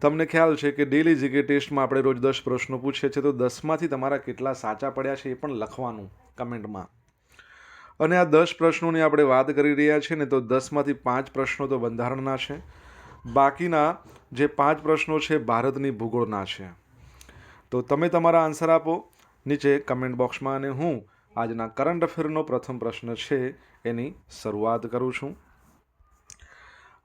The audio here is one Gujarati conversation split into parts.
તમને ખ્યાલ છે કે ડેલી જીકે ટેસ્ટમાં આપણે રોજ દસ પ્રશ્નો પૂછીએ છીએ, તો દસમાંથી તમારા કેટલા સાચા પડ્યા છે એ પણ લખવાનું કમેન્ટમાં. અને આ દસ પ્રશ્નોની આપણે વાત કરી રહ્યા છીએ ને, તો દસમાંથી પાંચ પ્રશ્નો તો બંધારણના છે. બાકીના જે પાંચ પ્રશ્નો છે, ભારતની ભૂગોળના છે. તો તમે તમારા આન્સર આપો નીચે કમેન્ટ બોક્સમાં અને હું આજના કરંટ અફેરનો પ્રથમ પ્રશ્ન છે, એની શરૂઆત કરું છું.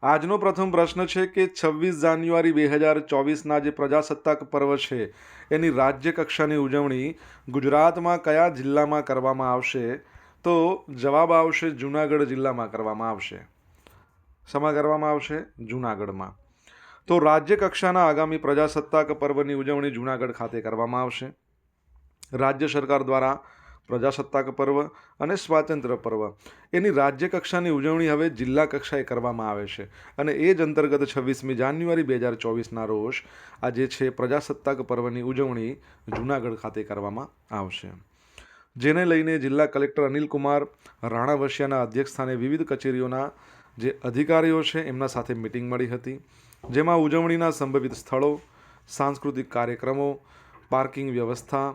આજનો પ્રથમ પ્રશ્ન છે કે છવ્વીસ જાન્યુઆરી બે હજાર ચોવીસના જે પ્રજાસત્તાક પર્વ છે, એની રાજ્ય કક્ષાની ઉજવણી ગુજરાતમાં કયા જિલ્લામાં કરવામાં આવશે? તો જવાબ આવશે જુનાગઢ જિલ્લામાં કરવામાં આવશે. સમા કરવામાં આવશે જુનાગઢમાં. તો રાજ્ય કક્ષાના આગામી પ્રજાસત્તાક પર્વની ઉજવણી જુનાગઢ ખાતે કરવામાં આવશે. રાજ્ય સરકાર દ્વારા પ્રજાસત્તાક પર્વ અને સ્વાતંત્ર્ય પર્વ. એની રાજ્ય કક્ષાની ઉજવણી હવે જિલ્લા કક્ષાએ કરવામાં આવે છે અને એ જ અંતર્ગત છવ્વીસમી જાન્યુઆરી બે હજાર ચોવીસના રોજ આ જે છે પ્રજાસત્તાક પર્વની ઉજવણી જૂનાગઢ ખાતે કરવામાં આવશે. જેને લઈને જિલ્લા કલેક્ટર અનિલ કુમાર રાણાવસિયાના અધ્યક્ષસ્થાને વિવિધ કચેરીઓના જે અધિકારીઓ છે એમના સાથે મિટિંગ મળી હતી, જેમાં ઉજવણીના સંભવિત સ્થળો, સાંસ્કૃતિક કાર્યક્રમો, પાર્કિંગ વ્યવસ્થા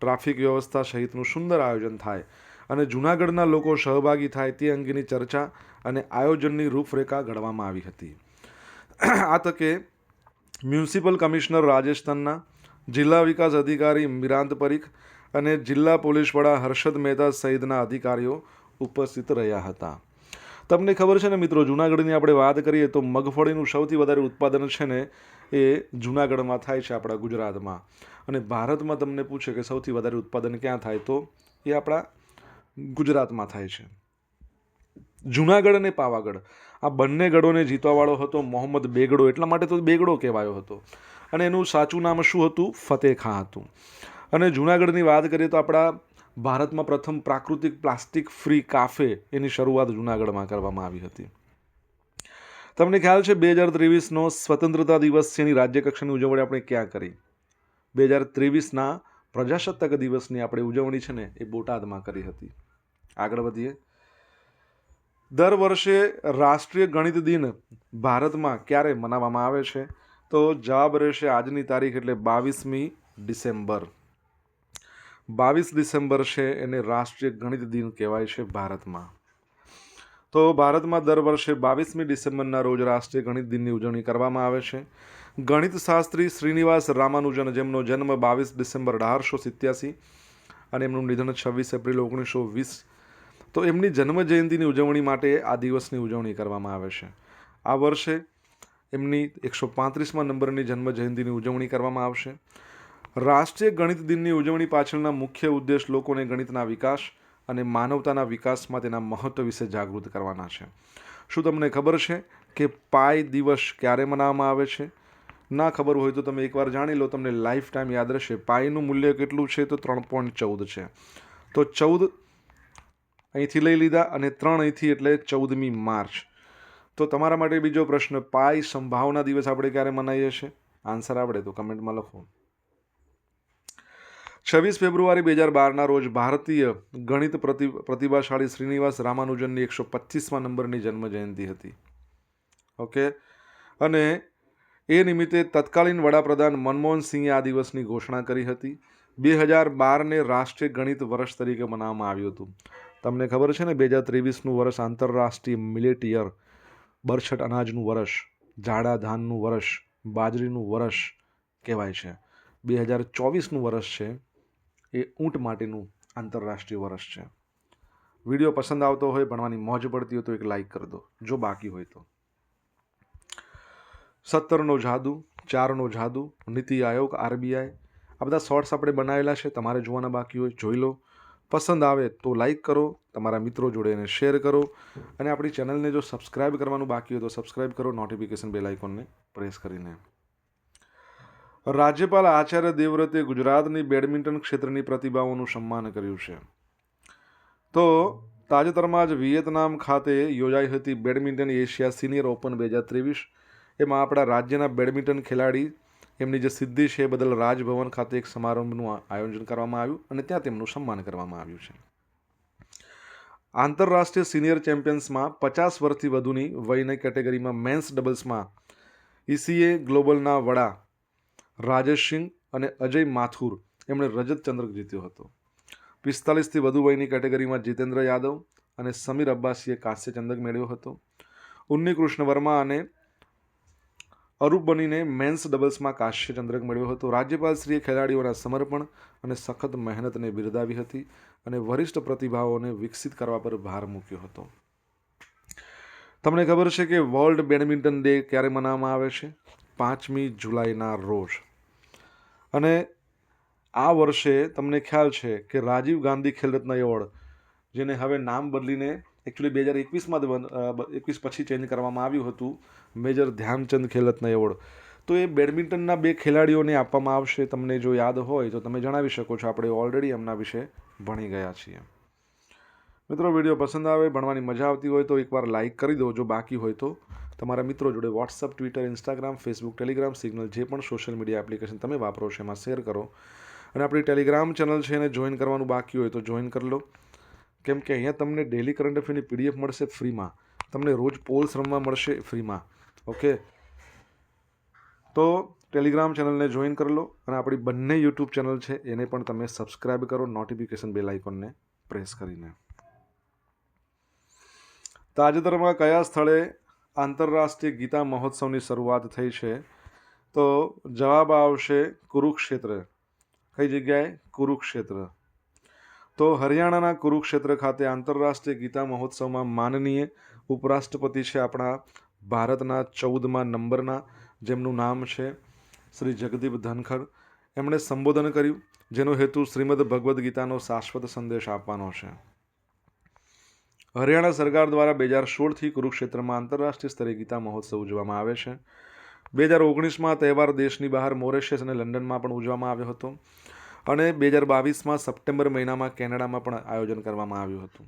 ટ્રાફિક વ્યવસ્થા સહિતનું સુંદર આયોજન થાય અને જૂનાગઢના લોકો સહભાગી થાય તે અંગેની ચર્ચા અને આયોજનની રૂપરેખા ઘડવામાં આવી હતી. આ તકે મ્યુનિસિપલ કમિશનર રાજેશ તન્ના, જિલ્લા વિકાસ અધિકારી મિરાંત પરીખ અને જિલ્લા પોલીસ વડા હર્ષદ મહેતા સહિતના અધિકારીઓ ઉપસ્થિત રહ્યા હતા. તમને ખબર છે ને મિત્રો, જૂનાગઢની આપણે વાત કરીએ તો મગફળીનું સૌથી વધારે ઉત્પાદન છે ને એ જૂનાગઢમાં થાય છે આપણા ગુજરાતમાં. અને ભારતમાં તમને પૂછે કે સૌથી વધારે ઉત્પાદન ક્યાં થાય, તો એ આપણા ગુજરાતમાં થાય છે. જૂનાગઢ અને પાવાગઢ. આ બંને ગઢોને જીતવાવાળો હતો મોહમ્મદ બેગડો, એટલા માટે તો બેગડો કહેવાયો હતો. અને એનું સાચું નામ શું હતું? ફતેહ ખાં હતું. અને જૂનાગઢની વાત કરીએ તો આપણા ભારતમાં પ્રથમ પ્રાકૃતિક પ્લાસ્ટિક ફ્રી કાફે એની શરૂઆત જૂનાગઢમાં કરવામાં આવી હતી. તમને ખ્યાલ છે, બે હજાર ત્રેવીસનો સ્વતંત્રતા દિવસ એની રાજ્યકક્ષાની ઉજવણી આપણે ક્યાં કરી? બે હજાર ત્રેવીસના પ્રજાસત્તાક દિવસની આપણે ઉજવણી છે ને, એ બોટાદમાં કરી હતી. આગળ વધીએ. દર વર્ષે રાષ્ટ્રીય ગણિત દિન ભારતમાં ક્યારે મનાવવામાં આવે છે? તો જવાબ રહેશે આજની તારીખ એટલે બાવીસમી ડિસેમ્બર. બાવીસ ડિસેમ્બર છે એને રાષ્ટ્રીય ગણિત દિન કહેવાય છે ભારતમાં. તો ભારતમાં દર વર્ષે બાવીસમી ડિસેમ્બરના રોજ રાષ્ટ્રીય ગણિત દિનની ઉજવણી કરવામાં આવે છે. ગણિત શાસ્ત્રી શ્રીનિવાસ રામાનુજન, જેમનો જન્મ બાવીસ ડિસેમ્બર અઢારસો સિત્યાસી અને એમનું નિધન છવ્વીસ એપ્રિલ ઓગણીસો વીસ, તો એમની જન્મ જયંતિની ઉજવણી માટે આ દિવસની ઉજવણી કરવામાં આવે છે. આ વર્ષે એમની એકસો પાંત્રીસમાં નંબરની જન્મ જયંતિની ઉજવણી કરવામાં આવશે. રાષ્ટ્રીય ગણિત દિનની ઉજવણી પાછળના મુખ્ય ઉદ્દેશ લોકોને ગણિતના વિકાસ અને માનવતાના વિકાસમાં તેના મહત્વ વિશે જાગૃત કરવાના છે. શું તમને ખબર છે કે પાય દિવસ ક્યારે મનાવવામાં આવે છે? ના ખબર હોય તો તમે એકવાર જાણી લો, તમને લાઈફ ટાઈમ યાદ રહેશે. પાયનું મૂલ્ય કેટલું છે તો ત્રણ પોઈન્ટ ચૌદ છે. તો ચૌદ અહીંથી લઈ લીધા અને ત્રણ અહીંથી એટલે ચૌદમી માર્ચ. તો તમારા માટે બીજો પ્રશ્ન, પાય સંભાવના દિવસ આપણે ક્યારે મનાવીએ છીએ? આન્સર આવડે તો કમેન્ટમાં લખો. છવ્વીસ ફેબ્રુઆરી બે હજાર બારના રોજ ભારતીય ગણિત પ્રતિ, પ્રતિભાશાળી શ્રીનિવાસ રામાનુજનની એકસો પચીસમાં નંબરની જન્મ જયંતિ હતી. ઓકે? અને એ નિમિત્તે તત્કાલીન વડાપ્રધાન મનમોહન સિંહે આ દિવસની ઘોષણા કરી હતી. બે હજાર બારને રાષ્ટ્રીય ગણિત વર્ષ તરીકે મનાવવામાં આવ્યું હતું. તમને ખબર છે ને, બે હજાર ત્રેવીસનું વર્ષ આંતરરાષ્ટ્રીય મિલેટ યર બરછટ અનાજનું વર્ષ, જાડા ધાનનું વર્ષ, બાજરીનું વર્ષ કહેવાય છે. બે હજાર ચોવીસનું વર્ષ છે. એ ઊંટ માટેનું આંતરરાષ્ટ્રીય વર્ષ છે. વીડિયો પસંદ આવતો હોય, ભણવાની મોજ પડતી હોય તો એક લાઈક કરી દો. જો બાકી હોય તો. સત્તરનો જાદુ, ચારનો જાદુ, નીતિ આયોગ, આરબીઆઈ, આ બધા શોર્ટ્સ આપણે બનાવેલા છે. તમારે જોવાના બાકી હોય, જોઈ લો. પસંદ આવે તો લાઈક કરો, તમારા મિત્રો જોડે એને શેર કરો અને આપણી ચેનલને જો સબસ્ક્રાઇબ કરવાનું બાકી હોય તો સબસ્ક્રાઇબ કરો નોટિફિકેશન બેલ આઇકોનને પ્રેસ કરીને. રાજ્યપાલ આચાર્ય દેવવ્રતે ગુજરાતની બેડમિન્ટન ક્ષેત્રની પ્રતિભાઓનું સન્માન કર્યું છે. તો તાજેતરમાં જ વિયેતનામ ખાતે યોજાઈ હતી બેડમિન્ટન એશિયા સિનિયર ઓપન બે હજાર ત્રેવીસ. એમાં આપણા રાજ્યના બેડમિન્ટન ખેલાડી એમની જે સિદ્ધિ છે બદલ રાજભવન ખાતે એક સમારંભનું આયોજન કરવામાં આવ્યું અને ત્યાં તેમનું સન્માન કરવામાં આવ્યું છે. આંતરરાષ્ટ્રીય સિનિયર ચેમ્પિયન્સમાં પચાસ વર્ષથી વધુની વયની કેટેગરીમાં મેન્સ ડબલ્સમાં ઈસીએ ગ્લોબલના વડા રાજેશ સિંહ અને અજય માથુર. એમણે રજત ચંદ્રક જીત્યો હતો. પિસ્તાલીસથી વધુ વયની કેટેગરીમાં જીતેન્દ્ર યાદવ અને સમીર અબ્બાસીએ કાંસ્ય ચંદ્રક મેળવ્યો હતો. ઉન્ની કૃષ્ણ વર્મા અને અરૂપ બનીને મેન્સ ડબલ્સમાં કાંસ્ય ચંદ્રક મેળવ્યો હતો. રાજ્યપાલશ્રીએ ખેલાડીઓના સમર્પણ અને સખત મહેનતને બિરદાવી હતી અને વરિષ્ઠ પ્રતિભાઓને વિકસિત કરવા પર ભાર મૂક્યો હતો. તમને ખબર છે કે વર્લ્ડ બેડમિન્ટન ડે ક્યારે મનાવવામાં આવે છે? પાંચમી જુલાઈના રોજ. અને આ વર્ષે તમને ખ્યાલ છે કે રાજીવ ગાંધી ખેલરત્ન એવોર્ડ, જેને હવે નામ બદલીને એકચ્યુઅલી બે હજાર એકવીસમાં એકવીસ પછી ચેન્જ કરવામાં આવ્યું હતું, મેજર ધ્યાનચંદ ખેલરત્ન એવોર્ડ. તો એ બેડમિન્ટનના બે ખેલાડીઓને આપવામાં આવશે, તમને જો યાદ હોય તો તમે જણાવી શકો છો. આપણે ઓલરેડી એમના વિશે ભણી ગયા છીએ. મિત્રો, વીડિયો પસંદ આવે, ભણવાની મજા આવતી હોય તો એકવાર લાઇક કરી દો. જો બાકી હોય તો તમારા મિત્રો જોડે WhatsApp Twitter Instagram Facebook Telegram Signal જે પણ સોશિયલ મીડિયા એપ્લિકેશન તમે વાપરો છો એમાં શેર કરો. અને આપણી ટેલિગ્રામ ચેનલ છે એને જોઈન કરવાનું બાકી હોય તો જોઈન કરી લો. કેમ કે અહીંયા તમને ડેલી કરંટ અફેરની પીડીએફ મળશે ફ્રીમાં તમને રોજ પોલ્સ રમવા મળશે ફ્રીમાં ઓકે તો ટેલિગ્રામ ચેનલને જોઈન કરી લો અને આપણી બંને યુટ્યુબ ચેનલ છે એને પણ તમે સબસ્ક્રાઈબ કરો. નોટિફિકેશન બેલ આઇકોનને પ્રેસ કરીને. તાજેતરમાં કયા સ્થળે આંતરરાષ્ટ્રીય ગીતા મહોત્સવની શરૂઆત થઈ છે? તો જવાબ આવશે કુરુક્ષેત્ર. કઈ જગ્યાએ? કુરુક્ષેત્ર. તો હરિયાણાના કુરુક્ષેત્ર ખાતે આંતરરાષ્ટ્રીય ગીતા મહોત્સવમાં માનનીય ઉપરાષ્ટ્રપતિ છે આપણા ભારતના ચૌદમાં નંબરના, જેમનું નામ છે શ્રી જગદીપ ધનખર. એમણે સંબોધન કર્યું, જેનો હેતુ શ્રીમદ ભગવદ્ ગીતાનો શાશ્વત સંદેશ આપવાનો છે. હરિયાણા સરકાર દ્વારા બે હજાર સોળથી કુરુક્ષેત્રમાં આંતરરાષ્ટ્રીય સ્તરે ગીતા મહોત્સવ ઉજવવામાં આવે છે. બે હજાર ઓગણીસમાં તહેવાર દેશની બહાર મોરેશિયસ અને લંડનમાં પણ ઉજવવામાં આવ્યો હતો અને બે હજાર બાવીસમાં સપ્ટેમ્બર મહિનામાં કેનેડામાં પણ આયોજન કરવામાં આવ્યું હતું.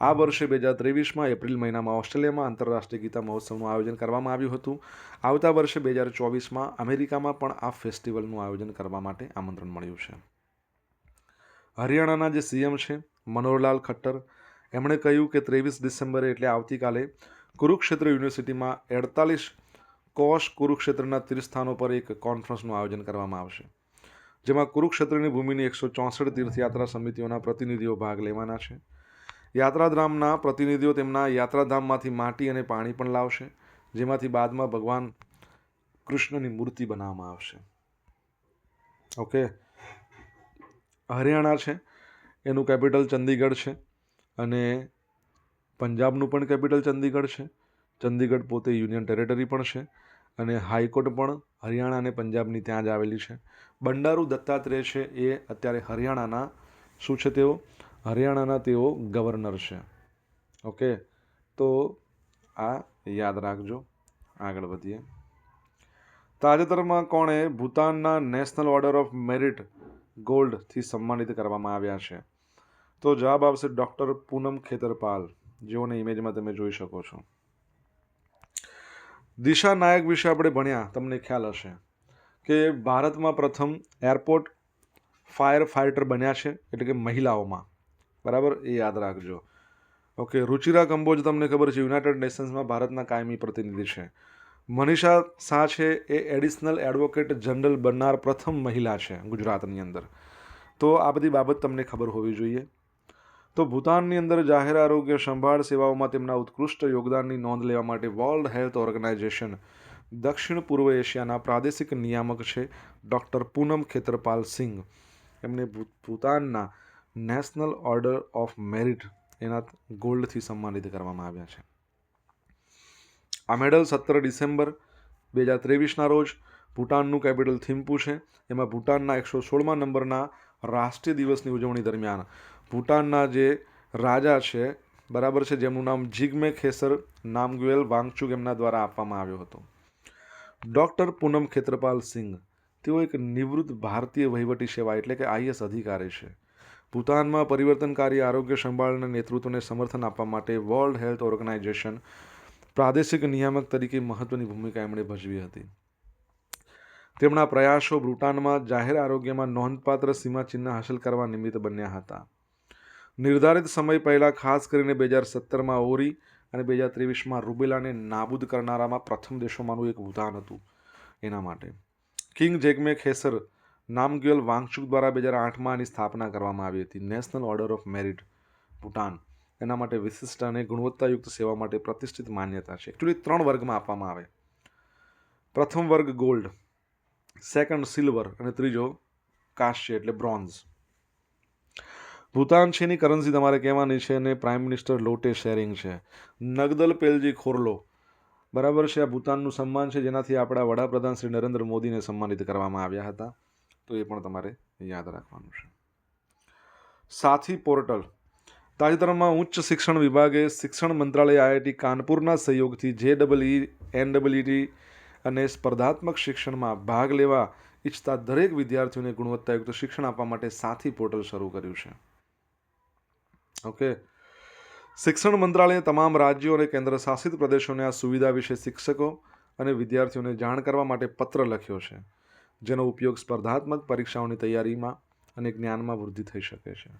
આ વર્ષે બે હજાર ત્રેવીસમાં એપ્રિલ મહિનામાં ઓસ્ટ્રેલિયામાં આંતરરાષ્ટ્રીય ગીતા મહોત્સવનું આયોજન કરવામાં આવ્યું હતું. આવતા વર્ષે બે હજાર ચોવીસમાં અમેરિકામાં પણ આ ફેસ્ટિવલનું આયોજન કરવા માટે આમંત્રણ મળ્યું છે. હરિયાણાના જે સીએમ છે, મનોહરલાલ ખટ્ટર એમણે કહ્યું કે ત્રેવીસ ડિસેમ્બરે એટલે આવતીકાલે કુરુક્ષેત્ર યુનિવર્સિટીમાં અડતાલીસ કોષ કુરુક્ષેત્રના તીર્થસ્થાનો પર એક કોન્ફરન્સનું આયોજન કરવામાં આવશે, જેમાં કુરુક્ષેત્રની ભૂમિની એકસો ચોસઠ તીર્થયાત્રા સમિતિઓના પ્રતિનિધિઓ ભાગ લેવાના છે. યાત્રાધામના પ્રતિનિધિઓ તેમના યાત્રાધામમાંથી માટી અને પાણી પણ લાવશે, જેમાંથી બાદમાં ભગવાન કૃષ્ણની મૂર્તિ બનાવવામાં આવશે. ઓકે. હરિયાણા છે, એનું કેપિટલ ચંદીગઢ છે. અને પંજાબનું પણ કેપિટલ ચંદીગઢ છે. ચંદીગઢ પોતે યુનિયન ટેરેટરી પણ છે અને હાઈકોર્ટ પણ હરિયાણા અને પંજાબની ત્યાં જ આવેલી છે. બંડારુ દત્તાત્રેય છે એ અત્યારે હરિયાણાના, શું છે તેઓ? હરિયાણાના તેઓ ગવર્નર છે. ઓકે, તો આ યાદ રાખજો. આગળ વધીએ. તાજેતરમાં કોણે ભૂતાનના નેશનલ ઓર્ડર ઓફ મેરિટ ગોલ્ડથી સન્માનિત કરવામાં આવ્યા છે. તો જવાબ આવશે ડૉક્ટર પૂનમ ખેતરપાલ. જેઓને ઇમેજમાં તમે જોઈ શકો છો. દિશા નાયક વિશે આપણે ભણ્યા, તમને ખ્યાલ હશે. કે ભારતમાં પ્રથમ એરપોર્ટ ફાયર ફાઇટર બન્યા છે, એટલે કે મહિલાઓમાં. બરાબર? એ યાદ રાખજો. ઓકે, રુચિરા કંબોજ તમને ખબર છે, યુનાઇટેડ નેશન્સમાં ભારતના કાયમી પ્રતિનિધિ છે. મનીષા શાહ છે, એ એડિશનલ એડવોકેટ જનરલ બનનાર પ્રથમ મહિલા છે ગુજરાતની અંદર. તો આ બધી બાબત તમને ખબર હોવી જોઈએ. તો ભૂતાનની અંદર જાહેર આરોગ્ય સંભાળ સેવાઓમાં તેમના ઉત્કૃષ્ટ યોગદાનની નોંધ લેવા માટે વર્લ્ડ હેલ્થ ઓર્ગેનાઇઝેશન દક્ષિણ પૂર્વ એશિયાના પ્રાદેશિક નિયામક છે ડૉક્ટર પૂનમ ખેતરપાલ સિંઘ. એમને ભૂતાનના નેશનલ ઓર્ડર ઓફ મેરિટ એના ગોલ્ડથી સન્માનિત કરવામાં આવ્યા છે. આ મેડલ સત્તર ડિસેમ્બર બે હજાર ત્રેવીસના રોજ ભૂટાનનું કેપિટલ થિમ્પુ છે. એમાં ભૂટાનના એકસો સોળમા નંબરના રાષ્ટ્રીય દિવસની ઉજવણી દરમિયાન ભૂટાનના જે રાજા છે, બરાબર છે, જેમનું નામ જીગમે ખેસર નામગ્યુએલ વાંગચુક એમના દ્વારા આપવામાં આવ્યો હતો. ડૉક્ટર પૂનમ ખેત્રપાલ સિંઘ, તેઓ એક નિવૃત્ત ભારતીય વહીવટી સેવા એટલે કે આઈએસ અધિકારી છે. ભૂતાનમાં પરિવર્તનકારી આરોગ્ય સંભાળના નેતૃત્વને સમર્થન આપવા માટે વર્લ્ડ હેલ્થ ઓર્ગેનાઇઝેશન પ્રાદેશિક નિયામક તરીકે મહત્વની ભૂમિકા એમણે ભજવી હતી. તેમના પ્રયાસો ભૂટાનમાં જાહેર આરોગ્યમાં નોંધપાત્ર સીમાચિહ્ન હાંસલ કરવા નિમિત્ત બન્યા હતા. નિર્ધારિત સમય પહેલાં ખાસ કરીને બે હજાર સત્તરમાં ઓરી અને બે હજાર ત્રેવીસમાં રૂબેલાને નાબૂદ કરનારામાં પ્રથમ દેશોમાંનું એક ઉદાહરણ હતું એના માટે. કિંગ જેગમે ખેસર નામગ્યુઅલ વાંગચુક દ્વારા બે હજાર આઠમાં આની સ્થાપના કરવામાં આવી હતી. National order of merit, Bhutan. એના માટે વિશિષ્ટ અને ગુણવત્તાયુક્ત સેવા માટે પ્રતિષ્ઠિત માન્યતા છે. એકચ્યુઅલી ત્રણ વર્ગમાં આપવામાં આવે. પ્રથમ વર્ગ ગોલ્ડ, સેકન્ડ સિલ્વર અને ત્રીજો કાશ્ય એટલે બ્રોન્ઝ. ભૂતાન છે એની કરન્સી તમારે કહેવાની છે અને પ્રાઇમ મિનિસ્ટર લોટે શેરિંગ છે. નગદલ પેલજી ખોરલો. બરાબર છે, આ ભૂતાનનું સન્માન છે, જેનાથી આપણા વડાપ્રધાન શ્રી નરેન્દ્ર મોદીને સન્માનિત કરવામાં આવ્યા હતા. તો એ પણ તમારે યાદ રાખવાનું છે. સાથી પોર્ટલ. તાજેતરમાં ઉચ્ચ શિક્ષણ વિભાગે શિક્ષણ મંત્રાલય આઈઆઈટી કાનપુરના સહયોગથી જે ડબલ એનડબલઈટી એન અને સ્પર્ધાત્મક શિક્ષણમાં ભાગ લેવા ઈચ્છતા દરેક વિદ્યાર્થીઓને ગુણવત્તાયુક્ત શિક્ષણ આપવા માટે સાથી પોર્ટલ શરૂ કર્યું છે. ઓકે. શિક્ષણ મંત્રાલયે તમામ રાજ્યો અને કેન્દ્ર શાસિત પ્રદેશોને આ સુવિધા વિશે શિક્ષકો અને વિદ્યાર્થીઓને જાણ કરવા માટે પત્ર લખ્યો છે, જેનો ઉપયોગ સ્પર્ધાત્મક પરીક્ષાઓની તૈયારીમાં અને જ્ઞાનમાં વૃદ્ધિ થઈ શકે છે.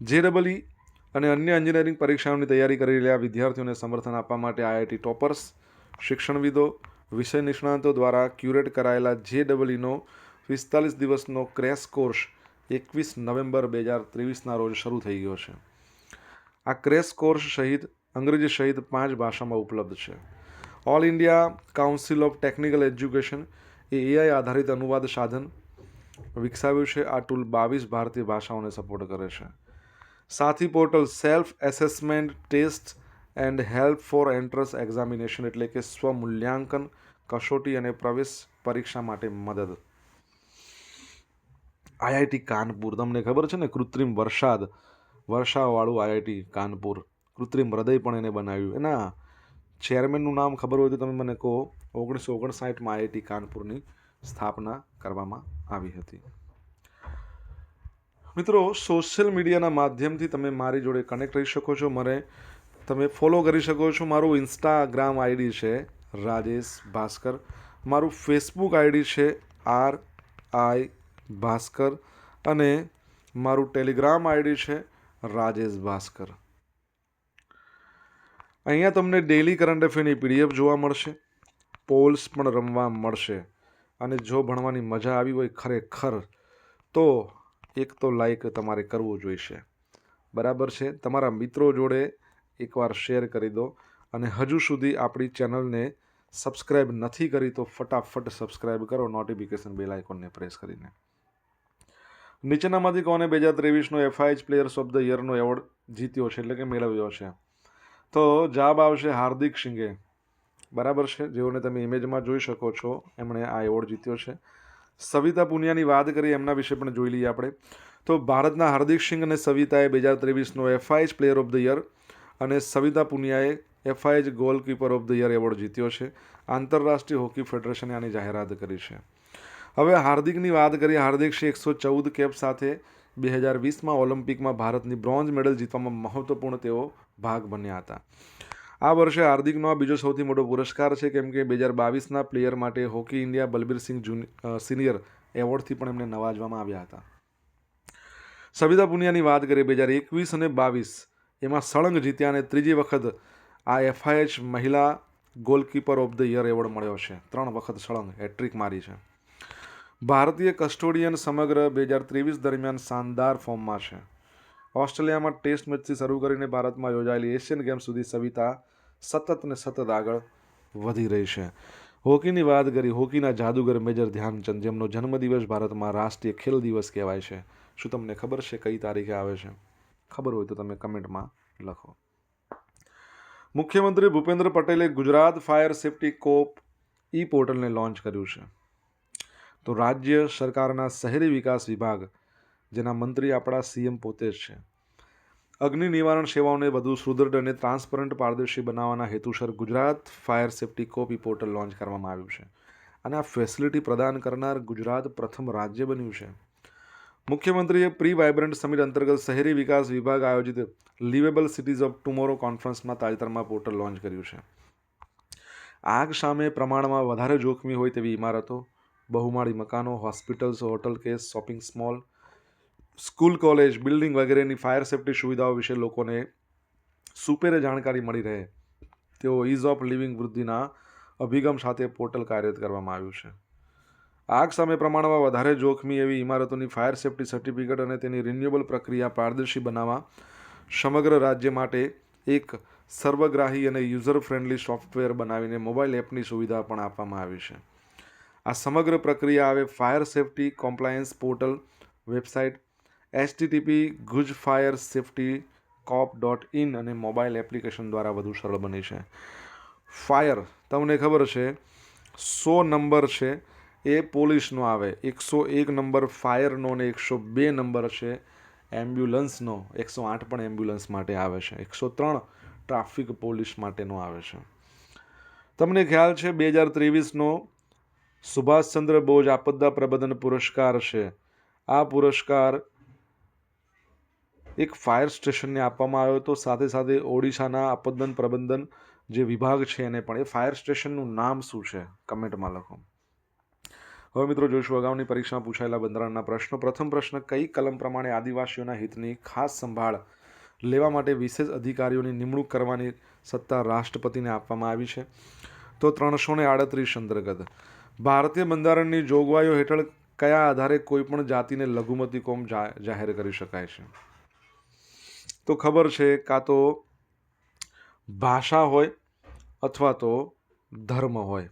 જે ડબલ અને અન્ય એન્જિનિયરિંગ પરીક્ષાઓની તૈયારી કરી રહેલા વિદ્યાર્થીઓને સમર્થન આપવા માટે આઈઆઈટી ટોપર્સ, શિક્ષણવિદો, વિષય નિષ્ણાંતો દ્વારા ક્યુરેટ કરાયેલા જે ડબલઈનો પિસ્તાલીસ દિવસનો ક્રેશ કોર્સ એકવીસ નવેમ્બર બે હજાર ત્રેવીસના રોજ શરૂ થઈ ગયો છે. આ ક્રેશ કોર્સ સહિત અંગ્રેજી સહિત પાંચ ભાષામાં ઉપલબ્ધ છે. All India council of technical education A AI આધારિત અનુવાદ સાધન વિકસાવ્યું છે. આ ટૂલ બાવીસ ભારતીય ભાષાઓને સપોર્ટ કરે છે. સાથી portal self assessment test and help for entrance examination એટલે કે સ્વમૂલ્યાંકન, કસોટી અને પ્રવેશ પરીક્ષા માટે મદદ. આઈઆઈટી કાનપુર. તમને ખબર છે ને, કૃત્રિમ વરસાદ? વર્ષાવાળું આઈઆઈટી કાનપુર. કૃત્રિમ હૃદય પણ એને બનાવ્યું. એના ચેરમેનનું નામ ખબર હોય તો તમે મને કહો. ઓગણીસો ઓગણસાઠમાં આઈઆઈટી કાનપુરની સ્થાપના કરવામાં આવી હતી. મિત્રો, સોશિયલ મીડિયાના માધ્યમથી તમે મારી જોડે કનેક્ટ રહી શકો છો. મને તમે ફોલો કરી શકો છો. મારું ઇન્સ્ટાગ્રામ આઈડી છે રાજેશ ભાસ્કર. મારું ફેસબુક આઈડી છે આર આઈ ભાસ્કર અને મારું ટેલિગ્રામ આઈડી છે રાજેશ ભાસ્કર. અહીંયા તમને ડેલી કરંટ અફેરની પીડીએફ જોવા મળશે પોલ્સ પણ રમવા મળશે અને જો ભણવાની મજા આવી હોય ખરેખર, તો એક તો લાઈક તમારે કરવું જોઈશે. બરાબર છે? તમારા મિત્રો જોડે એકવાર શેર કરી દો અને હજુ સુધી આપણી ચેનલને સબસ્ક્રાઈબ નથી કરી તો ફટાફટ સબસ્ક્રાઈબ કરો નોટિફિકેશન બેલ આઇકોનને પ્રેસ કરીને. નીચેનામાંથી કોને બે હજાર ત્રેવીસનો એફઆઈએચ પ્લેયર્સ ઓફ ધ યરનો એવોર્ડ જીત્યો છે એટલે કે મેળવ્યો છે. તો જવાબ આવશે હાર્દિક સિંઘે બરાબર છે? જેઓને તમે ઇમેજમાં જોઈ શકો છો, એમણે આ એવોર્ડ જીત્યો છે. સવિતા પુનિયાની વાત કરીએ, એમના વિશે પણ જોઈ લઈએ આપણે. તો ભારતના હાર્દિક સિંઘ અને સવિતાએ બે હજાર ત્રેવીસનો FIH player of the year અને Savita પુનિયાએ FIH goalkeeper of the year award જીત્યો છે. આંતરરાષ્ટ્રીય હોકી ફેડરેશને આની જાહેરાત કરી છે. હવે હાર્દિકની વાત કરીએ, હાર્દિક સિંહ એકસો ચૌદ કેપ સાથે બે હજાર વીસમાં ઓલિમ્પિકમાં ભારતની બ્રોન્ઝ મેડલ જીતવામાં મહત્વપૂર્ણ તેઓ ભાગ બન્યા હતા. આ વર્ષે હાર્દિકનો આ બીજો સૌથી મોટો પુરસ્કાર છે, કેમ કે બે હજાર બાવીસના પ્લેયર માટે હોકી ઇન્ડિયા બલબીરસિંહ જુન સિનિયર એવોર્ડથી પણ એમને નવાજવામાં આવ્યા હતા. સવિતા પુનિયાની વાત કરીએ, બે હજાર એકવીસ અને બાવીસ એમાં સળંગ જીત્યા અને ત્રીજી વખત આ એફઆઈએચ મહિલા goalkeeper of the year award મળ્યો છે. ત્રણ વખત સળંગ હેટ્રિક મારી છે. ભારતીય કસ્ટોડિયન સમગ્ર બે હજાર ત્રેવીસ દરમિયાન શાનદાર ફોર્મમાં છે. ઓસ્ટ્રેલિયામાં ટેસ્ટ મેચથી શરૂ કરીને ભારતમાં યોજાયેલી એશિયન ગેમ્સ સુધી સવિતા સતત ને સતત આગળ વધી રહી છે. હોકીની વાત કરી, હોકીના જાદુગર મેજર ધ્યાનચંદ, જેમનો જન્મદિવસ ભારતમાં રાષ્ટ્રીય ખેલ દિવસ કહેવાય છે. શું તમને ખબર છે કઈ તારીખે આવે છે? ખબર હોય તો તમે કમેન્ટમાં લખો. મુખ્યમંત્રી ભૂપેન્દ્ર પટેલે Gujarat fire safety COP e પોર્ટલને launch કર્યું છે. તો રાજ્ય સરકારના શહેરી વિકાસ વિભાગ, જેના મંત્રી આપણા સીએમ પોતે જ છે. અગ્નિ નિવારણ સેવાઓને વધુ સુદૃઢ અને ટ્રાન્સપરન્ટ પારદર્શી બનાવવાના હેતુસર Gujarat fire safety COP portal launch કરવામાં આવ્યું છે અને આ ફેસિલિટી પ્રદાન કરનાર ગુજરાત પ્રથમ રાજ્ય બન્યું છે. મુખ્યમંત્રીએ પ્રી વાઇબ્રન્ટ સમિટ અંતર્ગત શહેરી વિકાસ વિભાગ આયોજિત લિવેબલ સિટીઝ ઓફ ટુમોરો કોન્ફરન્સમાં તાજેતરમાં પોર્ટલ લોન્ચ કર્યું છે. આગ સામે પ્રમાણમાં વધારે જોખમી હોય તેવી ઇમારતો બહુમાળી મકાનો, hospitals, hotel case, shopping mall school college, building વગેરેની ફાયર સેફટી સુવિધાઓ વિશે લોકોને સુપેરે જાણકારી મળી રહે. તેઓ ઇઝ ઓફ લિવિંગ વૃદ્ધિના અભિગમ સાથે પોર્ટલ કાર્યરત કરવામાં આવ્યું છે. આગ સામે પ્રમાણમાં વધારે જોખમી એવી ઇમારતોની ફાયર સેફટી સર્ટિફિકેટ અને તેની રિન્યુએબલ પ્રક્રિયા પારદર્શી બનાવવા સમગ્ર રાજ્ય માટે એક સર્વગ્રાહી અને યુઝર ફ્રેન્ડલી સોફ્ટવેર બનાવીને મોબાઈલ એપની સુવિધા પણ આપવામાં આવી છે. આ સમગ્ર પ્રક્રિયા હવે fire safety compliance portal website HTTP Guj fire safety cop dot in અને મોબાઈલ એપ્લિકેશન દ્વારા વધુ સરળ બની છે. ફાયર, તમને ખબર છે સો નંબર છે, એ પોલીસનો આવે. એકસો એક નંબર ફાયરનો અને એકસો બે નંબર છે, એમ્બ્યુલન્સનો. એકસો આઠ પણ એમ્બ્યુલન્સ માટે આવે છે. એકસો ત્રણ ટ્રાફિક પોલીસ માટેનો આવે છે. તમને ખ્યાલ છે, બે હજાર ત્રેવીસનો સુભાષચંદ્ર બોઝ આપદા પ્રબંધન પુરસ્કાર છે. આ પુરસ્કાર એક ફાયર સ્ટેશનને આપવામાં આવ્યો હતો. સાથે સાથે ઓડિશાના આપદન પ્રબંધન જે વિભાગ છે એને પણ, એ ફાયર સ્ટેશનનું નામ શું છે? કમેન્ટમાં લખો. હવે મિત્રો જોઈશું, અગાઉની પરીક્ષામાં પૂછાયેલા બંધારણના પ્રશ્નો. પ્રથમ પ્રશ્ન, કઈ કલમ પ્રમાણે આદિવાસીઓના હિતની ખાસ સંભાળ લેવા માટે વિશેષ અધિકારીઓની નિમણૂક કરવાની સત્તા રાષ્ટ્રપતિને આપવામાં આવી છે? તો ત્રણસો ને આડત્રીસ અંતર્ગત. ભારતીય બંધારણની જોગવાઈઓ હેઠળ કયા આધારે કોઈપણ જાતિને લઘુમતી કોમ જાહેર કરી શકાય છે? તો ખબર છે, કાં તો ભાષા હોય અથવા તો ધર્મ હોય.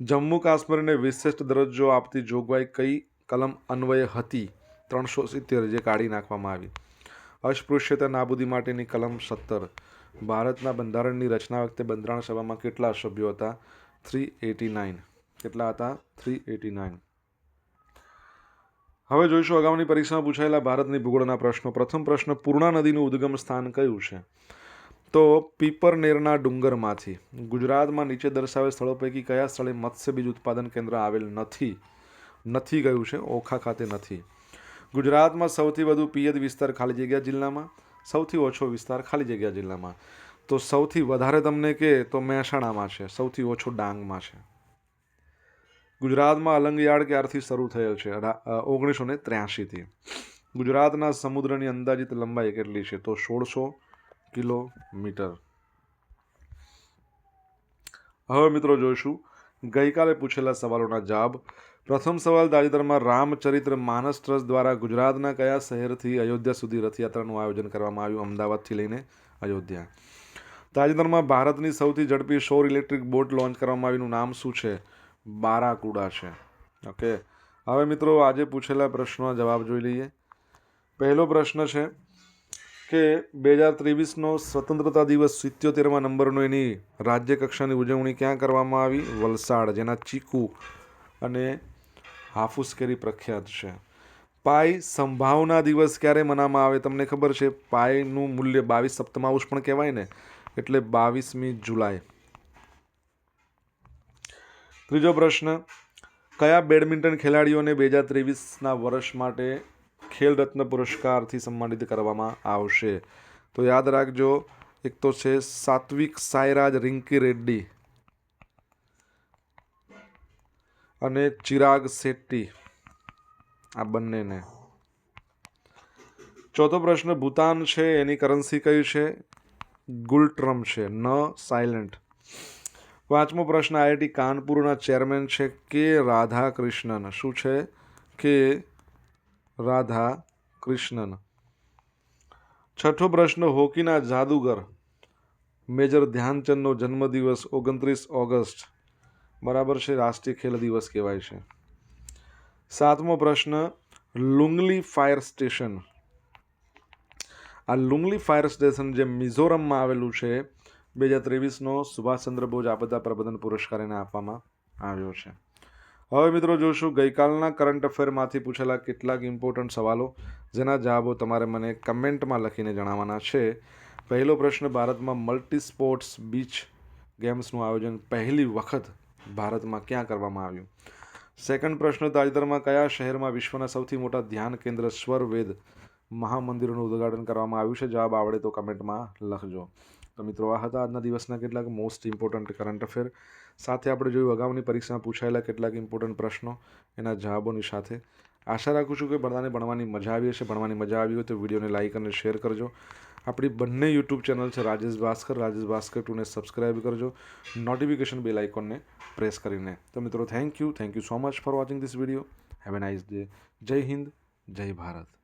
જમ્મુ કાશ્મીરને વિશિષ્ટ દરજ્જો આપતી જોગવાઈ કઈ કલમ અન્વયે હતી? ત્રણસો સિત્તેર જે કાઢી નાખવામાં આવી. અસ્પૃશ્યતા, નાબૂદી માટેની કલમ સત્તર. ભારતના બંધારણની રચના વખતે બંધારણ સભામાં કેટલા સભ્યો હતા? Three eighty nine. કેટલા હતા? થ્રી એટી નાઇન હવે જોઈશું અગાઉની પરીક્ષામાં પૂછાયેલા ભારતની ભૂગોળના પ્રશ્નો. પ્રથમ પ્રશ્ન, પૂર્ણા નદીનું ઉદ્ગમ સ્થાન કયું છે? તો પીપરનેરના ડુંગરમાંથી. ગુજરાતમાં નીચે દર્શાવેલ સ્થળો પૈકી કયા સ્થળે મત્સ્ય બીજ ઉત્પાદન કેન્દ્ર આવેલ નથી? નથી ગયું છે? ઓખા ખાતે નથી. ગુજરાતમાં સૌથી વધુ પિયત વિસ્તાર ખાલી જગ્યા જિલ્લામાં? સૌથી ઓછો વિસ્તાર ખાલી જગ્યા જિલ્લામાં. તો સૌથી વધારે તમને કે તો મહેસાણામાં છે. સૌથી ઓછો ડાંગમાં છે. ગુજરાતમાં અલંગયાળ ક્યારથી શરૂ થયો છે? ઓગણીસો ને ત્ર્યાસીથી ગુજરાતના સમુદ્રની અંદાજિત લંબાઈ કેટલી છે? તો સોળસો કિલોમીટર. હવે મિત્રો જોઈશું. ગઈકાલે પૂછેલા સવાલોના જવાબ. પ્રથમ સવાલ તાજેતરમાં રામચરિત્ર માનસ ટ્રસ્ટ દ્વારા ગુજરાતના કયા શહેરથી અયોધ્યા સુધી રથયાત્રાનું આયોજન કરવામાં આવ્યું? અમદાવાદથી લઈને અયોધ્યા. તાજેતરમાં ભારતની સૌથી ઝડપી સૌર ઇલેક્ટ્રિક બોટ લોન્ચ કરવામાં આવ્યું નામ શું છે? બારાકુડા છે. ઓકે હવે મિત્રો આજે પૂછેલા પ્રશ્નોના જવાબ જોઈ લઈએ. પહેલો પ્રશ્ન છે કે બે હજાર ત્રેવીસનો સ્વતંત્રતા દિવસ સિત્યોતેરમા નંબરનો એની રાજ્ય કક્ષાની ઉજવણી ક્યાં કરવામાં આવી? વલસાડ, જેના ચીકુ અને હાફૂસ કેરી પ્રખ્યાત છે. પાય સંભાવના દિવસ ક્યારે મનાવવામાં આવે તમને ખબર છે? પાયનું મૂલ્ય બાવીસ સપ્તમાઉસ પણ કહેવાય ને. એટલે બાવીસમી જુલાઈ. ત્રીજો પ્રશ્ન, કયા બેડમિન્ટન ખેલાડીઓને બે હજાર ત્રેવીસના વર્ષ માટે ખેલ રત્ન પુરસ્કારથી સન્માનિત કરવામાં આવશે? તો યાદ રાખજો, એક તો છે સાત્વિક સાયરાજ રિંકી રેડ્ડી અને ચિરાગ શેટ્ટી, આ બંનેને. ચોથો પ્રશ્ન, ભૂતાન છે, એની કરન્સી કઈ છે? ગુલટ્રમ છે, ન, સાયલેન્ટ. પાંચમો પ્રશ્ન, આઈઆઈટી કાનપુરના ચેરમેન છે કે રાધા કૃષ્ણન શું છે? કે રાધા કૃષ્ણન છઠ્ઠો પ્રશ્ન, હોકીના જાદુગર. મેજર ધ્યાનચંદનો જન્મદિવસ ઓગણત્રીસ ઓગસ્ટ. બરાબર છે, રાષ્ટ્રીય ખેલ દિવસ કહેવાય છે. સાતમો પ્રશ્ન, લુંગલી ફાયર સ્ટેશન. આ લુંગલી ફાયર સ્ટેશન જે મિઝોરમમાં આવેલું છે બે હજાર ત્રેવીસનો સુભાષચંદ્ર બોઝ આપદા પ્રબંધન પુરસ્કાર એને આપવામાં આવ્યો છે. હવે મિત્રો જોશું, ગઈકાલના કરંટ અફેરમાંથી પૂછેલા કેટલાક ઇમ્પોર્ટન્ટ સવાલો, જેના જવાબો તમારે મને કમેન્ટમાં લખીને જણાવવાના છે. પહેલો પ્રશ્ન, ભારતમાં મલ્ટી સ્પોર્ટ્સ બીચ ગેમ્સનું આયોજન પહેલી વખત ભારતમાં ક્યાં કરવામાં આવ્યું? સેકન્ડ પ્રશ્ન, તાજેતરમાં કયા શહેરમાં વિશ્વના સૌથી મોટા ધ્યાન કેન્દ્ર સ્વરવેદ મહામંદિરનું ઉદ્ઘાટન કરવામાં આવ્યું છે? જવાબ આવડે તો કમેન્ટમાં લખજો. તો મિત્રો, આ હતા આજના દિવસના કેટલાક મોસ્ટ ઇમ્પોર્ટન્ટ કરંટ અફેર સાથે આપણે જોયું અગાઉની પરીક્ષામાં પૂછાયેલા કેટલાક ઇમ્પોર્ટન્ટ પ્રશ્નો એના જવાબોની સાથે. આશા રાખું છું કે બધાને ભણવાની મજા આવી હશે. ભણવાની મજા આવી હોય તો વિડીયોને લાઇક અને શેર કરજો. આપણી બંને યુટ્યુબ ચેનલ છે રાજેશ ભાસ્કર. રાજેશ ભાસ્કર ટુને સબસ્ક્રાઇબ કરજો. નોટિફિકેશન બેલ આઇકોનને પ્રેસ કરીને. તો મિત્રો thank you thank you so much for watching this video have a nice day જય હિન્દ. જય ભારત.